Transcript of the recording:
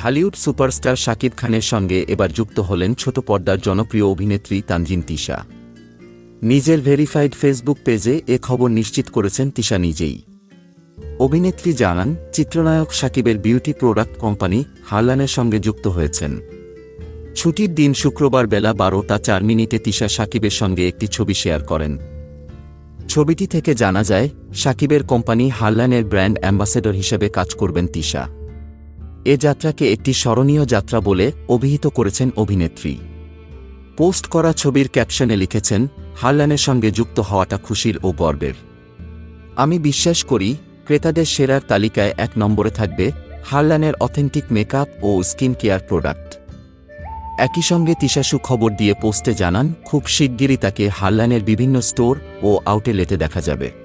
Dhallywood superstar Shakib খানের সঙ্গে এবার যুক্ত হলেন ছোট পর্দার জনপ্রিয় অভিনেত্রী তানজিন তিশা। নিজের ভেরিফাইড ফেসবুক পেজে এ খবর নিশ্চিত করেছেন তিশা নিজেই। অভিনেত্রী জানান, চিত্রনায়ক শাকিবের বিউটি প্রোডাক্ট কোম্পানি হারলানের সঙ্গে যুক্ত হয়েছেন। ছুটির দিন শুক্রবার বেলা বারোটা চার মিনিটে তিশা শাকিবের সঙ্গে একটি ছবি শেয়ার করেন। ছবিটি থেকে জানা যায়, শাকিবের কোম্পানি হারলানের ব্র্যান্ড অ্যাম্বাসেডর হিসেবে কাজ করবেন তিশা। এ যাত্রাকে একটি স্মরণীয় যাত্রা বলে অভিহিত করেছেন অভিনেত্রী। পোস্ট করা ছবির ক্যাপশনে লিখেছেন হারলানের সঙ্গে যুক্ত হওয়াটা খুশির ও গর্বের। আমি বিশ্বাস করি, ক্রেতাদের সেরার তালিকায় এক নম্বরে থাকবে হারলানের অথেন্টিক মেকআপ ও স্কিন কেয়ার প্রোডাক্ট। একই সঙ্গে তিশাসু খবর দিয়ে পোস্টে জানান, খুব শিগগিরই তাকে হারলানের বিভিন্ন স্টোর ও আউটলেটে দেখা যাবে।